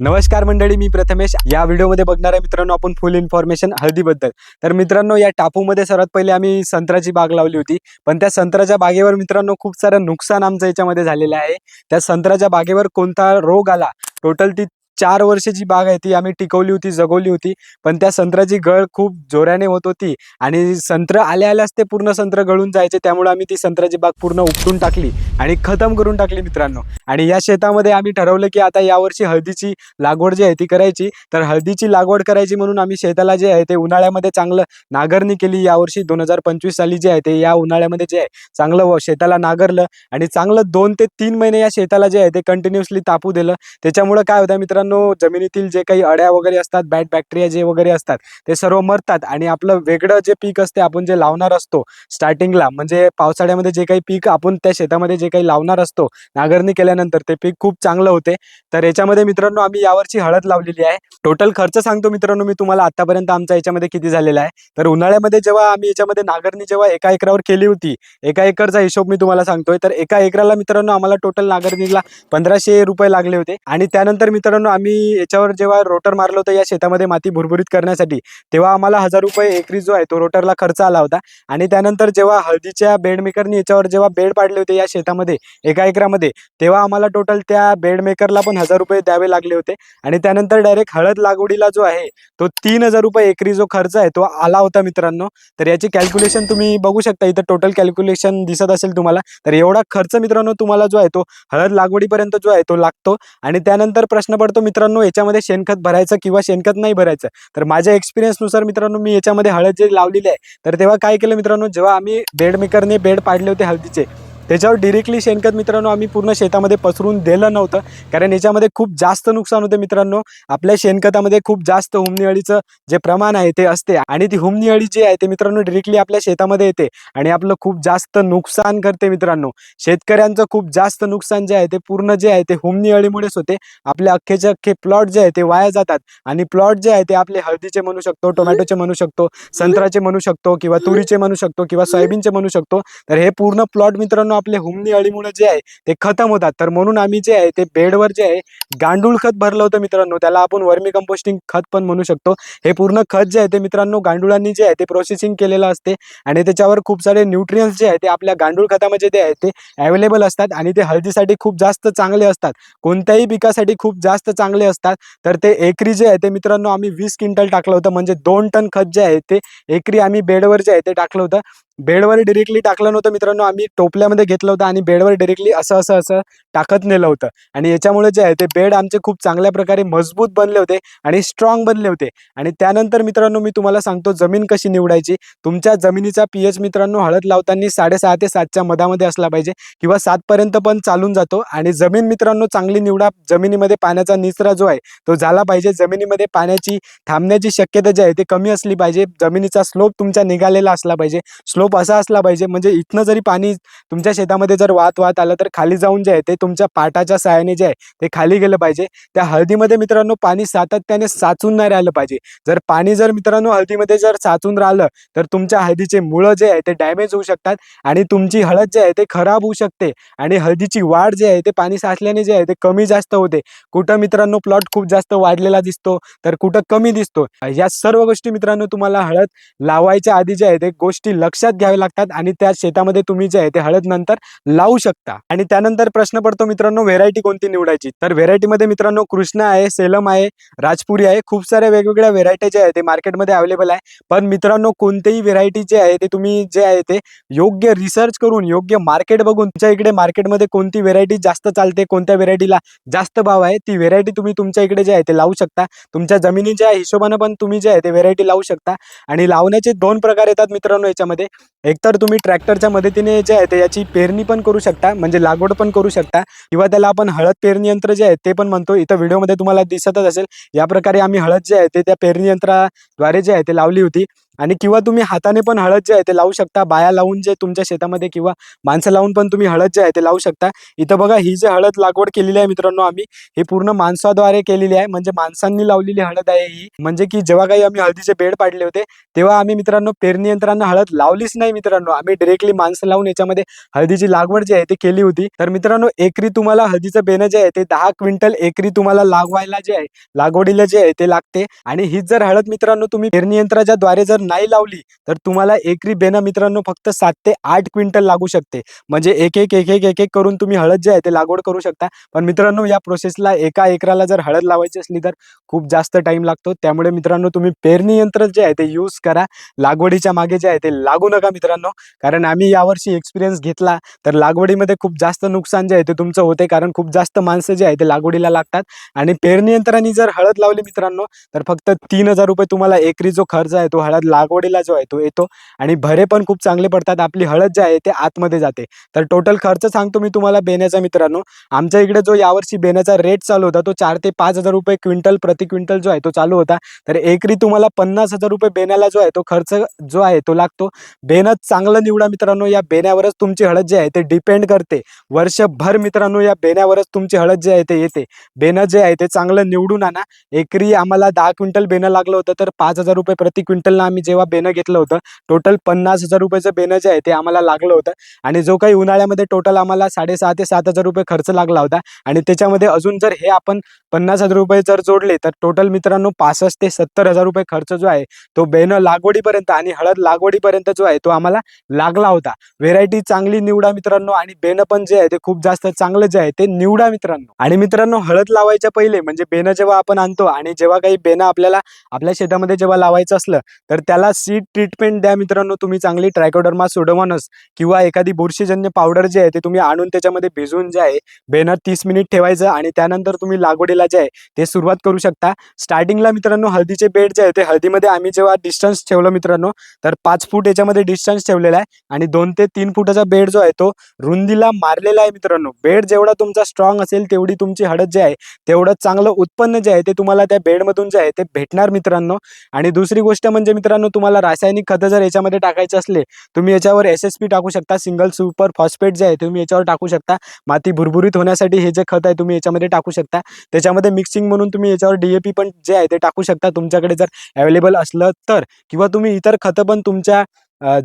नमस्कार मंडळी मी प्रथमेश. या व्हिडिओमध्ये बघणाऱ्या मित्रांनो आपण फुल इन्फॉर्मेशन हळदीबद्दल. तर मित्रांनो या टापूमध्ये सर्वात पहिले आम्ही संत्र्याची बाग लावली होती. पण त्या संत्र्याच्या बागेवर मित्रांनो खूप सारं नुकसान आमचं याच्यामध्ये झालेलं आहे. त्या संत्र्याच्या बागेवर कोणता रोग आला टोटल ती चार वर्षाची बाग आहे ती आम्ही टिकवली होती जगवली होती. पण त्या संत्र्याची गळ खूप जोराने होत होती आणि संत्र आल्या आल्याच ते पूर्ण संत्र गळून जायचे. त्यामुळे आम्ही ती संत्र्याची बाग पूर्ण उपटून टाकली आणि खतम करून टाकली मित्रांनो. आणि या शेतामध्ये आम्ही ठरवलं की आता यावर्षी हळदीची लागवड जी आहे ती करायची. तर हळदीची लागवड करायची म्हणून आम्ही शेताला जे आहे ते उन्हाळ्यामध्ये चांगलं नागरणी केली. यावर्षी दोन हजार पंचवीस साली जे आहे ते या उन्हाळ्यामध्ये जे आहे चांगलं शेताला नागरलं आणि चांगलं दोन ते तीन महिने या शेताला जे आहे ते कंटिन्युअसली तापू दिलं. त्याच्यामुळं काय होतं मित्रांनो जमिनीतील जे काही अड्या वगैरे असतात बॅड बॅक्टेरिया जे वगैरे असतात ते सर्व मरतात आणि आपलं वेगळं जे पीक असते आपण जे लावणार असतो स्टार्टिंगला म्हणजे पावसाळ्यामध्ये जे काही पीक आपण त्या शेतामध्ये जे काही लावणार असतो नागरणी केल्यानंतर ते पीक खूप चांगलं होते. तर याच्यामध्ये मित्रांनो आम्ही यावर्षी हळद लावलेली आहे. टोटल खर्च सांगतो मित्रांनो मी तुम्हाला आतापर्यंत आमच्या याच्यामध्ये किती झालेला आहे. तर उन्हाळ्यामध्ये जेव्हा आम्ही याच्यामध्ये नागरणी जेव्हा एका एकरावर केली होती एका एकरचा हिशोब मी तुम्हाला सांगतोय. तर एका एकराला मित्रांनो आम्हाला टोटल नागरणीला पंधराशे रुपये लागले होते. आणि त्यानंतर मित्रांनो आम्ही याच्यावर जेव्हा रोटर मारलं होतं या शेतामध्ये माती भुरभुरीत करण्यासाठी तेव्हा आम्हाला हजार रुपये एकरी जो आहे तो रोटरला खर्च आला होता. आणि त्यानंतर जेव्हा हळदीच्या बेडमेकरनी याच्यावर जेव्हा बेड पाडले होते या शेतामध्ये एका एकरामध्ये तेव्हा आम्हाला टोटल त्या बेडमेकरला पण हजार रुपये द्यावे लागले होते. आणि त्यानंतर डायरेक्ट हळद लागवडीला जो आहे तो तीन हजार रुपये एकरी जो खर्च आहे तो आला होता मित्रांनो. तर याची कॅल्क्युलेशन तुम्ही बघू शकता इथं टोटल कॅल्क्युलेशन दिसत असेल तुम्हाला. तर एवढा खर्च मित्रांनो तुम्हाला जो आहे तो हळद लागवडीपर्यंत जो आहे तो लागतो. आणि त्यानंतर प्रश्न पडतो मित्रांनो याच्यामध्ये शेणखत भरायचं किंवा शेणखत नाही भरायचं. तर माझ्या एक्सपिरियन्सनुसार मित्रांनो मी याच्यामध्ये हळद जे लावलेली आहे तर तेव्हा काय केलं मित्रांनो जेव्हा आम्ही बेड मेकरने बेड पाडले होते हळदीचे त्याच्यावर डिरेक्टली शेणखत मित्रांनो आम्ही पूर्ण शेतामध्ये पसरून दिलं नव्हतं. कारण याच्यामध्ये खूप जास्त नुकसान होते मित्रांनो. आपल्या शेणखतामध्ये खूप जास्त हुमनीअळीचं जे प्रमाण आहे ते असते. आणि ती हुमनिअळी जी आहे ते मित्रांनो डिरेक्टली आपल्या शेतामध्ये येते. आणि आपलं खूप जास्त नुकसान करते मित्रांनो. शेतकऱ्यांचं खूप जास्त नुकसान जे आहे ते पूर्ण जे आहे ते हुमनिअळीमुळेच होते. आपले अख्खेचे अख्खे प्लॉट जे आहे ते वाया जातात. आणि प्लॉट जे आहे ते आपले हळदीचे म्हणू शकतो टोमॅटोचे म्हणू शकतो संत्र्याचे म्हणू शकतो किंवा तुरीचे म्हणू शकतो किंवा सोयाबीनचे म्हणू शकतो. तर हे पूर्ण प्लॉट मित्रांनो आपले हुमणी अळीमुळे जे आहे ते खतम होतात तर म्हणून आम्ही जे आहे ते बेडवर जे आहे गांडूळ खत भरलं होतं मित्रांनो त्याला आपण वर्मी कंपोस्टिंग खत पण म्हणू शकतो हे पूर्ण खत जे आहे ते मित्रांनो गांडुळांनी जे आहे ते प्रोसेसिंग केलेलं असते आणि त्याच्यावर खूप सारे न्यूट्रियन्स जे आहे ते आपल्या गांडूळ खतामध्ये जे आहे ते अवेलेबल असतात आणि ते हळदीसाठी खूप जास्त चांगले असतात कोणत्याही पिकासाठी खूप जास्त चांगले असतात तर ते एकरी जे आहे ते मित्रांनो आम्ही वीस क्विंटल टाकलं होतं म्हणजे दोन टन खत जे आहे ते एकरी आम्ही बेडवर जे आहे ते टाकलं होतं बेडवर डिरेक्टली टाकलं नव्हतं मित्रांनो. आम्ही टोपल्यामध्ये घेतलं होतं आणि बेडवर डिरेक्टली असं असं असं टाकत नेलं होतं. आणि याच्यामुळे जे आहे ते बेड आमचे खूप चांगल्या प्रकारे मजबूत बनले होते आणि स्ट्रॉंग बनले होते. आणि त्यानंतर मित्रांनो मी तुम्हाला सांगतो जमीन कशी निवडायची. तुमच्या जमिनीचा पी एच मित्रांनो हळद लावताना साडेसहा ते सातच्या मधामध्ये असला पाहिजे किंवा सातपर्यंत पण चालून जातो. आणि जमीन मित्रांनो चांगली निवडा. जमिनीमध्ये पाण्याचा निचरा जो आहे तो झाला पाहिजे. जमिनीमध्ये पाण्याची थांबण्याची शक्यता जी आहे ते कमी असली पाहिजे. जमिनीचा स्लोप तुमचा निघालेला असला पाहिजे. स्लोप असा असला पाहिजे. म्हणजे इथनं जरी पाणी तुमच्या शेतामध्ये जर वाहत वाहत आलं तर खाली जाऊन जे आहे ते तुमच्या पाटाच्या सहाय्याने जे आहे ते खाली गेलं पाहिजे. त्या हळदीमध्ये मित्रांनो पाणी सातत्याने साचून नाही राहिलं पाहिजे. जर पाणी जर मित्रांनो हळदीमध्ये जर साचून राहिलं तर तुमच्या हळदीचे मुळं जे आहे ते डॅमेज होऊ शकतात आणि तुमची हळद जे आहे ते खराब होऊ शकते आणि हळदीची वाढ जे आहे ते पाणी साचल्याने जे आहे ते कमी जास्त होते. कुठं मित्रांनो प्लॉट खूप जास्त वाढलेला दिसतो तर कुठं कमी दिसतो. या सर्व गोष्टी मित्रांनो तुम्हाला हळद लावायच्या आधी जे आहे ते गोष्टी लक्षात घ्यावे लागतात आणि त्या शेतामध्ये तुम्ही जे आहे ते हळद नंतर लावू शकता. आणि त्यानंतर प्रश्न पडतो मित्रांनो व्हेरायटी कोणती निवडायची? तर व्हेरायटीमध्ये मित्रांनो कृष्णा आहे सेलम आहे राजपुरी आहे खूप साऱ्या वेगवेगळ्या व्हेरायटी जे आहे ते मार्केटमध्ये अवेलेबल आहे. पण मित्रांनो कोणतेही व्हेरायटी जे आहे ते तुम्ही जे आहे ते योग्य रिसर्च करून योग्य मार्केट बघून तुमच्या इकडे मार्केटमध्ये कोणती व्हेरायटी जास्त चालते कोणत्या व्हेरायटीला जास्त भाव आहे ती व्हेरायटी तुम्ही तुमच्या इकडे जे आहे ते लावू शकता. तुमच्या जमिनीच्या हिशोबानं पण तुम्ही जे आहे ते व्हेरायटी लावू शकता. आणि लावण्याचे दोन प्रकार येतात मित्रांनो याच्यामध्ये. एकतर तुम्ही ट्रॅक्टरच्या मदतीने जे आहे ते याची पेरणी पण करू शकता म्हणजे लागवड पण करू शकता किंवा त्याला आपण हळद पेरणी यंत्र जे आहे ते पण म्हणतो. इथं व्हिडिओमध्ये तुम्हाला दिसतच असेल. या प्रकारे आम्ही हळद जे आहे ते त्या पेरणी यंत्राद्वारे जे आहे ते लावली होती. आणि किंवा तुम्ही हाताने पण हळद जे आहे ते लावू शकता बाया लावून जे तुमच्या शेतामध्ये किंवा माणसं लावून पण तुम्ही हळद जे आहे ते लावू शकता. इथं बघा ही जी हळद लागवड केलेली आहे मित्रांनो आम्ही ही पूर्ण माणसाद्वारे केलेली आहे. म्हणजे माणसांनी लावलेली हळद आहे ही. म्हणजे की जेव्हा काही आम्ही हळदीचे बेड पाडले होते तेव्हा आम्ही मित्रांनो पेरणी यंत्रांना हळद लावलीच नाही मित्रांनो. आम्ही डायरेक्टली माणसं लावून याच्यामध्ये हळदीची लागवड जी आहे ते केली होती. तर मित्रांनो एकरी तुम्हाला हळदीचं बेणं जे आहे ते दहा क्विंटल एकरी तुम्हाला लागवायला जे आहे लागवडीला जे आहे ते लागते. आणि हीच जर हळद मित्रांनो तुम्ही पेरणी यंत्राच्या द्वारे जर नाही लावली तर तुम्हाला एकरी बेना मित्रांनो फक्त सात ते आठ क्विंटल लागू शकते. म्हणजे एक एक एक एक एक एक करून तुम्ही हळद जे आहे ते लागवड करू शकता. पण मित्रांनो या प्रोसेसला एका एकराला जर हळद लावायची असली तर खूप जास्त टाइम लागतो. त्यामुळे मित्रांनो तुम्ही पेरणी यंत्र जे आहे ते यूज करा. लागवडीच्या मागे जे आहे ते लागू नका मित्रांनो. कारण आम्ही यावर्षी एक्सपिरियन्स घेतला तर लागवडीमध्ये खूप जास्त नुकसान जे आहे ते तुमचं होते. कारण खूप जास्त माणसं जे आहे ते लागवडीला लागतात. आणि पेरणी यंत्राने जर हळद लावली मित्रांनो तर फक्त तीन हजार रुपये तुम्हाला एकरी जो खर्च आहे तो हळद लागवडीला जो आहे तो येतो आणि भरे पण खूप चांगले पडतात. आपली हळद जे आहे ते आतमध्ये जाते. तर टोटल खर्च सांगतो मी तुम्हाला बेण्याचा मित्रांनो. आमच्या इकडे जो यावर्षी बेण्याचा रेट चालू होता तो चार ते पाच हजार रुपये क्विंटल प्रति क्विंटल जो आहे तो चालू होता. तर एकरी तुम्हाला पन्नास हजार रुपये बेण्याला जो आहे तो खर्च जो आहे तो लागतो. बेणं चांगलं निवडा मित्रांनो या बेण्यावरच तुमची हळद जी आहे ते डिपेंड करते. वर्षभर मित्रांनो या बेण्यावरच तुमची हळद जे आहे ते येते. बेणं जे आहे ते चांगलं निवडून आणा. एकरी आम्हाला दहा क्विंटल बेणं लागलं होतं तर पाच हजार रुपये प्रति क्विंटलला आम्ही जेव्हा बेनं घेतलं होतं टोटल पन्नास हजार रुपयाचं बेनं जे आहे ते आम्हाला लागलं होतं. आणि जो काही उन्हाळ्यामध्ये टोटल आम्हाला साडेसहा ते सात हजार रुपये खर्च लागला होता. आणि त्याच्यामध्ये अजून जर हे आपण पन्नास हजार रुपये जर जोडले तर टोटल मित्रांनो पासष्ट ते सत्तर हजार रुपये खर्च जो आहे तो बेनं लागवडीपर्यंत आणि हळद लागवडीपर्यंत जो आहे तो आम्हाला लागला होता. व्हेरायटी चांगली निवडा मित्रांनो आणि बेनं पण जे आहे ते खूप जास्त चांगलं जे आहे ते निवडा मित्रांनो. आणि मित्रांनो हळद लावायच्या पहिले म्हणजे बेनं जेव्हा आपण आणतो आणि जेव्हा काही बेनं आपल्याला आपल्या शेतामध्ये जेव्हा लावायचं असलं तर त्याला सीड ट्रीटमेंट द्या मित्रांनो तुम्ही चांगली ट्रायकोडर्मा सोडोमॉनस किंवा एखादी बुरशीजन्य पावडर जे आहे ते तुम्ही आणून त्याच्यामध्ये भिजवून जे आहे बेनर तीस मिनिट ठेवायचं आणि त्यानंतर तुम्ही लागवडीला जे आहे ते सुरुवात करू शकता. स्टार्टिंगला मित्रांनो हळदीचे बेड जे आहे ते हळदीमध्ये आम्ही जेव्हा डिस्टन्स ठेवलं मित्रांनो तर पाच फूट याच्यामध्ये डिस्टन्स ठेवलेला आहे आणि दोन ते तीन फुटाचा बेड जो आहे तो रुंदीला मारलेला आहे मित्रांनो. बेड जेवढा तुमचा स्ट्रॉंग असेल तेवढी तुमची हळद जे आहे तेवढं चांगलं उत्पन्न जे आहे ते तुम्हाला त्या बेडमधून जे आहे ते भेटणार मित्रांनो. आणि दुसरी गोष्ट म्हणजे मित्रांनो तुम्हाला रासायनिक खतं जर याच्यामध्ये टाकायचे असले तुम्ही याच्यावर एस एस पी टाकू शकता. सिंगल सुपर फॉस्फेट जे आहे तुम्ही याच्यावर टाकू शकता. माती भुरभुरीत होण्यासाठी हे जे खत आहे तुम्ही याच्यामध्ये टाकू शकता. त्याच्यामध्ये मिक्सिंग म्हणून तुम्ही याच्यावर डीएपी पण जे आहे ते टाकू शकता. तुमच्याकडे जर अवेलेबल असलं तर किंवा तुम्ही इतर खतं पण तुमच्या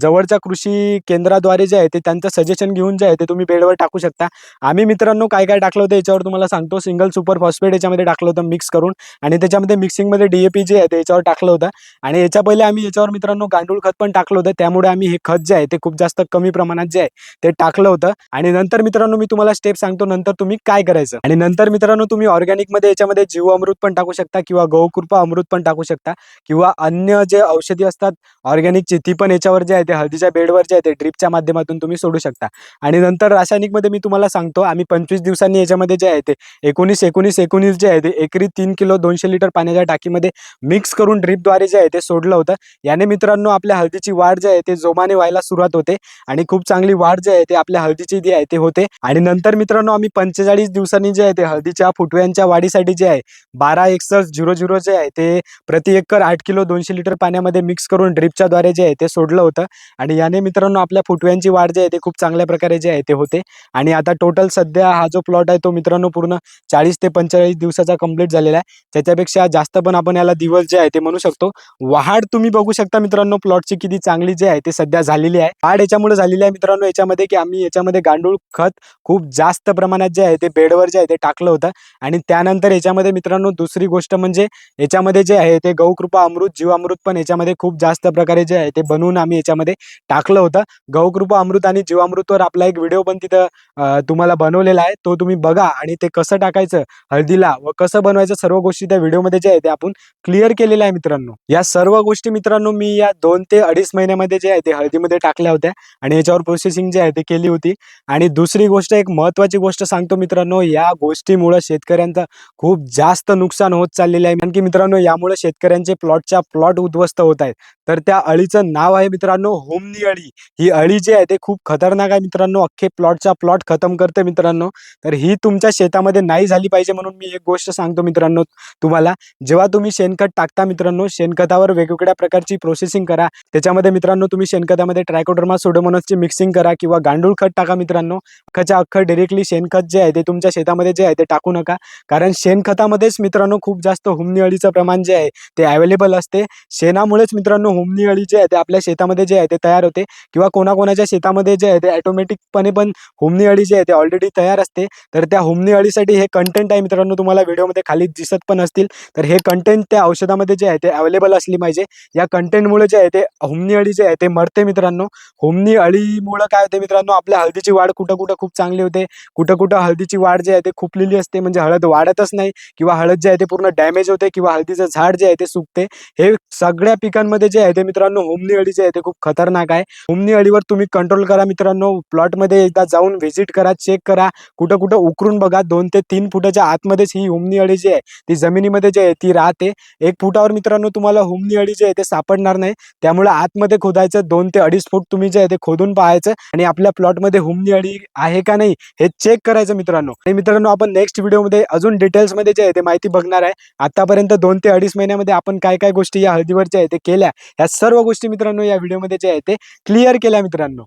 जवळच्या कृषी केंद्राद्वारे जे आहे ते त्यांचं सजेशन घेऊन जे आहे ते तुम्ही बेडवर टाकू शकता. आम्ही मित्रांनो काय काय टाकलं होतं याच्यावर तुम्हाला सांगतो. सिंगल सुपर फॉस्फेट याच्यामध्ये टाकलं होतं मिक्स करून आणि त्याच्यामध्ये मिक्सिंगमध्ये डीएपी जे आहे ते याच्यावर टाकलं होतं. आणि याच्या पहिले आम्ही याच्यावर मित्रांनो गांडूळ खत पण टाकलं होतं. त्यामुळे आम्ही हे खत जे आहे ते खूप जास्त कमी प्रमाणात जे आहे ते टाकलं होतं. आणि नंतर मित्रांनो मी तुम्हाला स्टेप सांगतो नंतर तुम्ही काय करायचं. आणि नंतर मित्रांनो तुम्ही ऑर्गॅनिकमध्ये याच्यामध्ये जीव अमृत पण टाकू शकता किंवा गौकृपा अमृत पण टाकू शकता किंवा अन्य जे औषधी असतात ऑर्गॅनिकची ती पण याच्यावर जे आहे ते हळदीच्या बेडवर जे आहे ते ड्रीपच्या माध्यमातून तुम्ही सोडू शकता आणि नंतर रासायनिकमध्ये मी तुम्हाला सांगतो आम्ही पंचवीस दिवसांनी याच्यामध्ये जे आहे ते एकोणीस एकोणीस एकोणीस जे आहे ते एकरी तीन किलो दोनशे लिटर पाण्याच्या टाकीमध्ये मिक्स करून ड्रीपद्वारे जे आहे ते सोडलं होतं याने मित्रांनो आपल्या हळदीची वाढ जे आहे ते जोमाने व्हायला सुरुवात होते आणि खूप चांगली वाढ जे आहे ते आपल्या हळदीची जी आहे ते होते आणि नंतर मित्रांनो आम्ही पंचेचाळीस दिवसांनी जे आहे ते हळदीच्या फुटव्यांच्या वाढीसाठी जे आहे बारा एकसष्ट झिरो झिरो जे आहे ते प्रति एकर आठ किलो दोनशे लिटर पाण्यामध्ये मिक्स करून ड्रिपच्या द्वारे जे आहे ते सोडलं होतं आणि याने मित्रांनो आपल्या फुटव्यांची वाढ जी आहे ते खूप चांगल्या प्रकारे जे आहे ते होते. आणि आता टोटल सध्या हा जो प्लॉट आहे तो मित्रांनो पूर्ण चाळीस ते पंचेचाळीस दिवसाचा कंप्लीट झालेला आहे. त्याच्यापेक्षा जास्त पण आपण याला दिवस जे आहे ते म्हणू शकतो. वाढ तुम्ही बघू शकता मित्रांनो प्लॉटची किती चांगली जी आहे ते सध्या झालेली आहे. वाढ याच्यामुळे झालेली आहे मित्रांनो याच्यामध्ये की आम्ही याच्यामध्ये गांडूळ खत खूप जास्त प्रमाणात जे आहे ते बेडवर जे आहे ते टाकलं होतं. आणि त्यानंतर याच्यामध्ये मित्रांनो दुसरी गोष्ट म्हणजे याच्यामध्ये जे आहे ते गौकृपा अमृत जीवामृत पण याच्यामध्ये खूप जास्त प्रकारे जे आहे ते बनवून आम्ही याच्यामध्ये टाकलं होतं. गौकृपा अमृत आणि जीवामृतवर आपला एक व्हिडिओ पण तिथं तुम्हाला बनवलेला आहे. तो तुम्ही बघा आणि ते कसं टाकायचं हळदीला व कसं बनवायचं सर्व गोष्टी त्या व्हिडिओमध्ये जे आहे ते आपण क्लिअर केलेलं आहे मित्रांनो. या सर्व गोष्टी मित्रांनो मी या दोन ते अडीच महिन्यामध्ये जे आहे ते हळदीमध्ये टाकल्या होत्या आणि याच्यावर प्रोसेसिंग जे आहे ते केली होती. आणि दुसरी गोष्ट एक महत्वाची गोष्ट सांगतो मित्रांनो या गोष्टीमुळे शेतकऱ्यांचं खूप जास्त नुकसान होत चाललेलं आहे. कारण की मित्रांनो यामुळे शेतकऱ्यांचे प्लॉटच्या प्लॉट उद्ध्वस्त होत आहेत. तर त्या अळीचं नाव आहे मित्रांनो मित्रांनो होमनी अळी ही अळी जी आहे ते खूप खतरनाक आहे मित्रांनो. अख्खे प्लॉटचा प्लॉट खतम करते मित्रांनो. तर ही तुमच्या शेतामध्ये नाही झाली पाहिजे म्हणून मी एक गोष्ट सांगतो मित्रांनो तुम्हाला. जेव्हा तुम्ही शेणखत टाकता मित्रांनो शेणखतावर वेगवेगळ्या प्रकारची प्रोसेसिंग करा. त्याच्यामध्ये मित्रांनो तुम्ही शेणखतामध्ये ट्रायकोडर्मा सोडोमोनसची मिक्सिंग करा किंवा गांडूळ खत टाका मित्रांनो. अख्खच्या अख्खं डिरेक्टली शेणखत जे आहे ते तुमच्या शेतामध्ये जे आहे ते टाकू नका. कारण शेणखतामध्येच मित्रांनो खूप जास्त होमनी अळीचं प्रमाण जे आहे ते अवेलेबल असते. शेणामुळेच मित्रांनो होमनी अळी जे आहे ते आपल्या शेतामध्ये जे आहे ते तयार होते किंवा कोणाकोणाच्या शेतामध्ये जे आहे ते ऑटोमॅटिकपणे पण होमनी अळी जे आहे ते ऑलरेडी तयार असते. तर त्या होमनी अळीसाठी हे कंटेंट आहे मित्रांनो तुम्हाला व्हिडिओमध्ये खाली दिसत पण असतील. तर हे कंटेंट त्या औषधामध्ये जे आहे ते अवेलेबल असली पाहिजे. या कंटेंटमुळे जे आहे ते होमनी अळी जे आहे ते मरते मित्रांनो. होमनी अळीमुळे काय होते मित्रांनो आपल्या हळदीची वाढ कुठं कुठं खूप चांगली होते. कुठं कुठं हळदीची वाढ जे आहे ते खुपलेली असते म्हणजे हळद वाढतच नाही किंवा हळद जे आहे ते पूर्ण डॅमेज होते किंवा हळदीचं झाड जे आहे ते सुकते. हे सगळ्या पिकांमध्ये जे आहे ते मित्रांनो होमनी अळी जे आहे ते खूप खतरनाक आहे. हुमणी अळीवर तुम्ही कंट्रोल करा मित्रांनो. प्लॉटमध्ये एकदा जाऊन व्हिजिट करा चेक करा. कुठं कुठं उकरून बघा. दोन ते तीन फुटाच्या आतमध्येच ही हुमणी अळी जी आहे ती जमिनीमध्ये जे आहे ती राहते. एक फुटावर मित्रांनो तुम्हाला हुमणी अळी जे आहे ते सापडणार नाही. त्यामुळे आतमध्ये खोदायचं दोन ते अडीच फूट तुम्ही जे आहे ते खोदून पाहायचं. आणि आपल्या प्लॉटमध्ये हुमनी अळी आहे का नाही हे चेक करायचं मित्रांनो. आणि मित्रांनो आपण नेक्स्ट व्हिडिओमध्ये अजून डिटेल्समध्ये जे आहे ते माहिती बघणार आहे. आतापर्यंत दोन ते अडीच महिन्यामध्ये आपण काय काय गोष्टी या हळदीवरच्या आहे ते केल्या. ह्या सर्व गोष्टी मित्रांनो या व्हिडिओ व्हिडिओमध्ये जे आहे ते क्लिअर केल्या मित्रांनो.